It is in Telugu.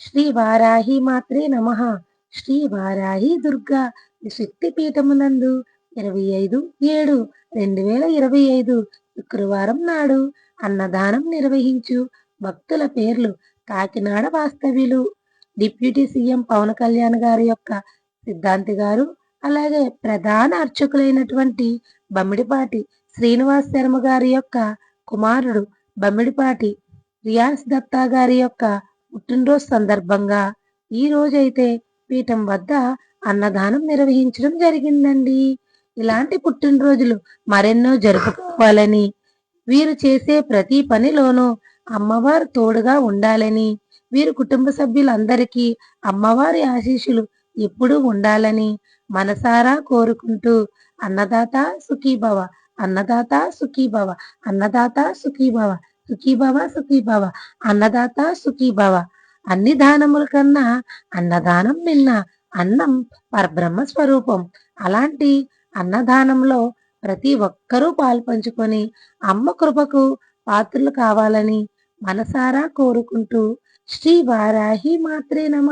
శ్రీ వారాహి మాత్రే నమ. శ్రీ వారాహి దుర్గా శక్తిపీఠమునందు ఇరవై ఐదు ఏడు రెండు వేల ఇరవై ఐదు శుక్రవారం నాడు అన్నదానం నిర్వహించు భక్తుల పేర్లు కాకినాడ వాస్తవ్యులు. డిప్యూటీ సీఎం పవన్ కళ్యాణ్ గారి యొక్క సిద్ధాంతి గారు అలాగే ప్రధాన అర్చకులైనటువంటి బమ్మిడిపాటి శ్రీనివాస్ శర్మ గారి యొక్క కుమారుడు బమ్మిడిపాటి రియాస్ దత్తా గారి యొక్క పుట్టినరోజు సందర్భంగా ఈ రోజైతే పీఠం వద్ద అన్నదానం నిర్వహించడం జరిగిందండి. ఇలాంటి పుట్టినరోజులు మరెన్నో జరుపుకోవాలని వీరు చేసే ప్రతి పనిలోనూ అమ్మవారు తోడుగా ఉండాలని వీరు కుటుంబ సభ్యులందరికీ అమ్మవారి ఆశీస్సులు ఎప్పుడూ ఉండాలని మనసారా కోరుకుంటూ అన్నదాత సుఖీభవ అన్నదాత సుఖీభవ అన్నదాత సుఖీభవ సుఖీభవ సుఖీభవ అన్నదాత సుఖీభవ అన్ని దానముల కన్నా అన్నదానం నిన్న. అన్నం పరబ్రహ్మ స్వరూపం. అలాంటి అన్నదానంలో ప్రతి ఒక్కరూ పాల్పంచుకొని అమ్మ కృపకు పాత్రలు కావాలని మనసారా కోరుకుంటూ శ్రీ వారాహి మాత్రే నమ.